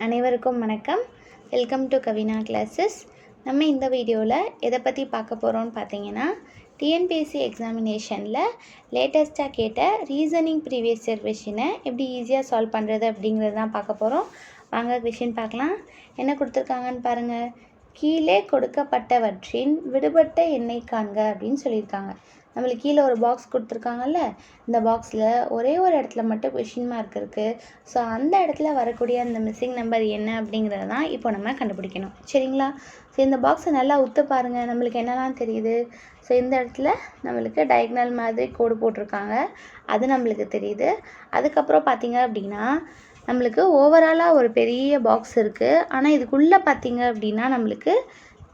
அனைவருக்கும் வணக்கம். Welcome to Kavina classes நம்ம இந்த வீடியோவில் எதை பற்றி பார்க்க போகிறோம்னு பார்த்தீங்கன்னா டிஎன்பிஎஸ்சி எக்ஸாமினேஷனில் லேட்டஸ்ட்டாக கேட்ட ரீசனிங் ப்ரீவியஸ் இயர் கொஷினை எப்படி ஈஸியாக சால்வ் பண்ணுறது அப்படிங்கிறது தான் பார்க்க போகிறோம் வாங்க கொஷின் பார்க்கலாம். என்ன கொடுத்துருக்காங்கன்னு பாருங்கள் கீழே கொடுக்கப்பட்டவற்றின் விடுபட்ட எண்ணெய் காண்க அப்படின்னு சொல்லியிருக்காங்க. நம்மளுக்கு கீழே ஒரு பாக்ஸ் கொடுத்துருக்காங்கல்ல இந்த பாக்ஸில் ஒரே ஒரு இடத்துல மட்டும் கொஷின் மார்க் இருக்குது ஸோ அந்த இடத்துல வரக்கூடிய அந்த மிஸ்ஸிங் நம்பர் என்ன அப்படிங்கிறத தான் இப்போ நம்ம கண்டுபிடிக்கணும். சரிங்களா? ஸோ இந்த பாக்ஸை நல்லா உத்து பாருங்கள் நம்மளுக்கு என்னெல்லாம் தெரியுது? ஸோ இந்த இடத்துல நம்மளுக்கு டயக்னல் மாதிரி கோடு போட்டிருக்காங்க. அது நம்மளுக்கு தெரியுது. அதுக்கப்புறம் பார்த்தீங்க அப்படின்னா நம்மளுக்கு ஓவராலாக ஒரு பெரிய பாக்ஸ் இருக்குது ஆனால் இதுக்குள்ளே பார்த்தீங்க அப்படின்னா நம்மளுக்கு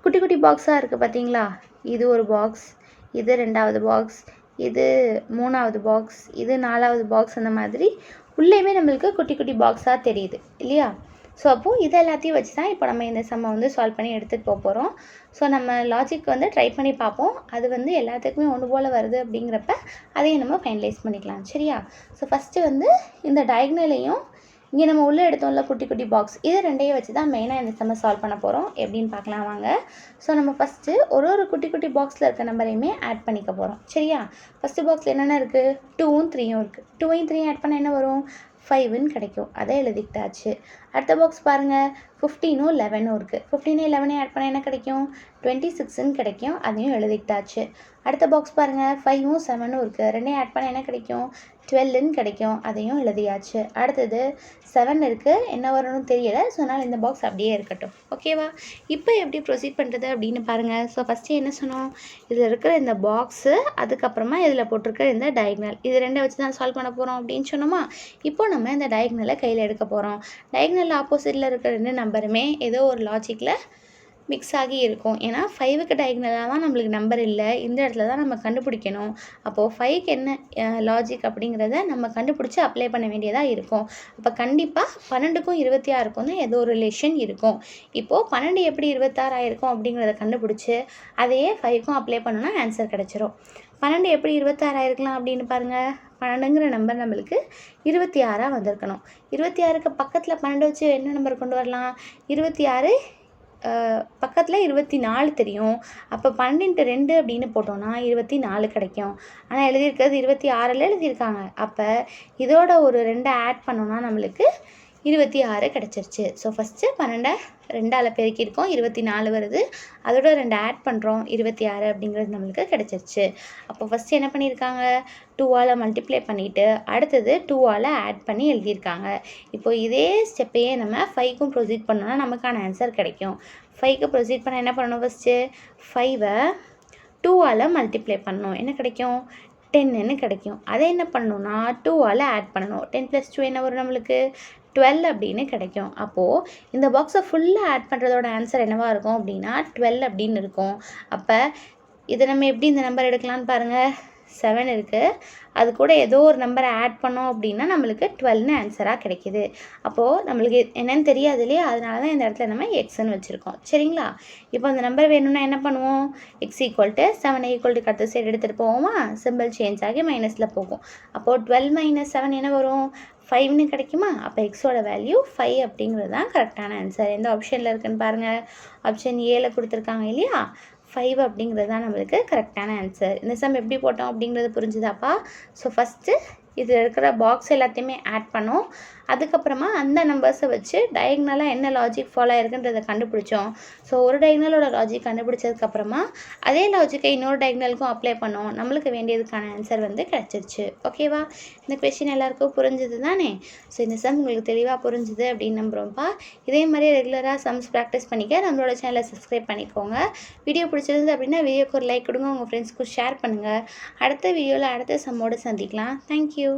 குட்டி குட்டி பாக்ஸாக இருக்குது பார்த்தீங்களா? இது ஒரு பாக்ஸ் இது ரெண்டாவது பாக்ஸ் இது மூணாவது பாக்ஸ் இது நாலாவது பாக்ஸ் அந்த மாதிரி உள்ளேயுமே நம்மளுக்கு குட்டி குட்டி பாக்ஸாக தெரியுது இல்லையா? ஸோ அப்போது இது எல்லாத்தையும் வச்சு தான் இப்போ நம்ம இந்த சம்மை வந்து சால்வ் பண்ணி எடுத்துகிட்டு போக போகிறோம் ஸோ நம்ம லாஜிக் வந்து ட்ரை பண்ணி பார்ப்போம். அது வந்து எல்லாத்துக்குமே ஒன்று போல் வருது அப்படிங்கிறப்ப அதையும் நம்ம ஃபைனலைஸ் பண்ணிக்கலாம் சரியா? ஸோ ஃபஸ்ட்டு வந்து இந்த டயக்னலையும் இங்கே நம்ம உள்ளே எடுத்தோம்ல குட்டி குட்டி பாக்ஸ் இது ரெண்டையும் வச்சு தான் மெயினாக இந்த செம்ம சால்வ் பண்ண போகிறோம் எப்படின்னு பார்க்கலாம் வாங்க. ஸோ நம்ம ஃபஸ்ட்டு ஒரு ஒரு குட்டி குட்டி பாக்ஸில் இருக்க நம்பரையுமே ஆட் பண்ணிக்க போகிறோம் சரியா? ஃபஸ்ட்டு பாக்ஸில் என்னென்ன இருக்குது டூவும் த்ரீயும் இருக்குது டூவையும் த்ரீயும் ஆட் பண்ணால் என்ன வரும்? ஃபைவுன்னு கிடைக்கும். அதை எழுதிக்கிட்டாச்சு. அடுத்த பாக்ஸ் பாருங்கள் ஃபிஃப்டீனும் லெவனும் இருக்குது ஃபிஃப்டீனும் லெவனையும் ஆட் பண்ணால் என்ன கிடைக்கும்? டுவெண்ட்டி சிக்ஸ்ன்னு கிடைக்கும். அதையும் எழுதிக்கிட்டாச்சு. அடுத்த பாக்ஸ் பாருங்கள் ஃபைவும் செவனும் இருக்குது ரெண்டையும் ஆட் பண்ணால் என்ன கிடைக்கும்? டுவெல்லுன்னு கிடைக்கும். அதையும் எழுதியாச்சு. அடுத்தது செவன் இருக்குது என்ன வரும்னு தெரியலை. ஸோ அதனால் இந்த பாக்ஸ் அப்படியே இருக்கட்டும். ஓகேவா இப்போ எப்படி ப்ரொசீட் பண்ணுறது அப்படின்னு பாருங்கள் ஸோ ஃபஸ்ட்டு என்ன சொன்னோம்? இதில் இருக்கிற இந்த பாக்ஸு அதுக்கப்புறமா இதில் போட்டிருக்கிற இந்த டயக்னல் இது ரெண்டை வச்சு தான் சால்வ் பண்ண போகிறோம் அப்படின்னு சொன்னோமா? இப்போ நம்ம இந்த டயக்னலை கையில் எடுக்க போகிறோம் டயக்னல் ஆப்போசிட்டில் இருக்கிற ரெண்டு நம்பருமே ஏதோ ஒரு லாஜிக்கில் மிக்ஸ் ஆகி இருக்கும். ஏன்னா ஃபைவுக்கு டயக்னலாக தான் நம்மளுக்கு நம்பர் இல்லை. இந்த இடத்துல தான் நம்ம கண்டுபிடிக்கணும். அப்போது ஃபைவ்க்கு என்ன லாஜிக் அப்படிங்கிறத நம்ம கண்டுபிடிச்சி அப்ளை பண்ண வேண்டியதாக இருக்கும். அப்போ கண்டிப்பாக பன்னெண்டுக்கும் இருபத்தி ஆறுக்கும் தான் ஏதோ ஒரு ரிலேஷன் இருக்கும். இப்போது பன்னெண்டு எப்படி இருபத்தாறாயிருக்கும் அப்படிங்கிறத கண்டுபிடிச்சி அதையே ஃபைவ்க்கும் அப்ளை பண்ணோன்னா ஆன்சர் கிடச்சிரும். பன்னெண்டு எப்படி இருபத்தாறாயிருக்கலாம் அப்படின்னு பாருங்கள் பன்னெண்டுங்கிற நம்பர் நம்மளுக்கு இருபத்தி ஆறாக வந்திருக்கணும். இருபத்தி ஆறுக்கு பக்கத்தில் பன்னெண்டு வச்சு என்ன நம்பர் கொண்டு வரலாம்? இருபத்தி ஆறு பக்கத்தில் இருபத்தி நாலு தெரியும். அப்போ பன்னெண்டு ரெண்டு அப்படின்னு போட்டோன்னா இருபத்தி நாலு கிடைக்கும். ஆனால் எழுதியிருக்கிறது இருபத்தி ஆறில் எழுதியிருக்காங்க. அப்போ இதோட ஒரு ரெண்டை ஆட் பண்ணோன்னா நம்மளுக்கு இருபத்தி ஆறு கிடச்சிருச்சு. ஸோ ஃபஸ்ட்டு பன்னெண்டை ரெண்டால் பெருக்கியிருக்கோம். இருபத்தி நாலு வருது. அதோட ரெண்டு ஆட் பண்ணுறோம் இருபத்தி ஆறு அப்படிங்கிறது நம்மளுக்கு கிடச்சிருச்சு. அப்போ ஃபஸ்ட்டு என்ன பண்ணியிருக்காங்க? டூவால் மல்டிப்ளை பண்ணிவிட்டு அடுத்தது டூவால் ஆட் பண்ணி எழுதியிருக்காங்க. இப்போ இதே ஸ்டெப்பையே நம்ம ஃபைவ்க்கும் ப்ரொசீட் பண்ணோன்னா நமக்கான ஆன்சர் கிடைக்கும். ஃபைவ்க்கு ப்ரொசீட் பண்ண என்ன பண்ணணும் ஃபஸ்ட்டு ஃபைவை டூவால் மல்டிப்ளை பண்ணணும். என்ன கிடைக்கும்? டென்னுன்னு கிடைக்கும். அதை என்ன பண்ணணும்னா டூவால் ஆட் பண்ணணும். டென் ப்ளஸ் டூ என்ன வரும் நம்மளுக்கு? டுவெல் அப்படின்னு கிடைக்கும். அப்போது இந்த பாக்ஸை ஃபுல்லாக ஆட் பண்ணுறதோட ஆன்சர் என்னவாக இருக்கும் அப்படின்னா டுவெல் அப்படின்னு இருக்கும். அப்போ இதை நம்ம எப்படி இந்த நம்பர் எடுக்கலான்னு பாருங்கள் செவன் இருக்குது அது கூட ஏதோ ஒரு நம்பரை ஆட் பண்ணோம் அப்படின்னா நம்மளுக்கு டுவெல்னு ஆன்சராக கிடைக்கிது. அப்போது நம்மளுக்கு என்னென்னு தெரியாது இல்லையா? அதனால தான் இந்த இடத்துல நம்ம எக்ஸ்ன்னு வச்சுருக்கோம். சரிங்களா? இப்போ அந்த நம்பர் வேணும்னா என்ன பண்ணுவோம்? X equal to seven equal to அடுத்த சைடு எடுத்துகிட்டு போவோமா? சிம்பிள் சேஞ்ச் ஆகி மைனஸில் போகும். அப்போது டுவெல் மைனஸ் செவன் என்ன வரும்? ஃபைவ்னு கிடைக்குமா? அப்போ எக்ஸோட வேல்யூ ஃபைவ் அப்படிங்கிறது தான் கரெக்டான ஆன்சர் எந்த ஆப்ஷனில் இருக்குன்னு பாருங்கள் ஆப்ஷன் ஏல கொடுத்துருக்காங்க இல்லையா? ஃபைவ் அப்படிங்கிறது தான் நம்மளுக்கு கரெக்டான ஆன்சர் இந்த சம் எப்படி போட்டோம் அப்படிங்கிறது புரிஞ்சுதாப்பா? ஸோ ஃபஸ்ட்டு இதில் இருக்கிற பாக்ஸ் எல்லாத்தையுமே ஆட் பண்ணோம். அதுக்கப்புறமா அந்த நம்பர்ஸை வச்சு டயக்னலாக என்ன லாஜிக் ஃபாலோ ஆயிருக்குன்றதை கண்டுபிடிச்சோம். ஸோ ஒரு டயக்னலோட லாஜிக் கண்டுபிடிச்சதுக்கப்புறமா அதே லாஜிக்கை இன்னொரு டயக்னலுக்கும் அப்ளை பண்ணோம். நம்மளுக்கு வேண்டியதுக்கான ஆன்சர் வந்து கிடச்சிருச்சு. ஓகேவா இந்த கொஷின் எல்லாருக்கும் புரிஞ்சுது தானே ஸோ இந்த சம் உங்களுக்கு தெளிவாக புரிஞ்சுது அப்படின்னு நம்புகிறோம்ப்பா இதே மாதிரி ரெகுலராக சம்ஸ் ப்ராக்டிஸ் பண்ணிக்க நம்மளோட சேனலை சப்ஸ்கிரைப் பண்ணிக்கோங்க. வீடியோ பிடிச்சிருந்து அப்படின்னா வீடியோக்கு ஒரு லைக் கொடுங்க. உங்கள் ஃப்ரெண்ட்ஸ்க்கு ஷேர் பண்ணுங்கள் அடுத்த வீடியோவில் அடுத்த சம்மோடு சந்திக்கலாம். தேங்க்யூ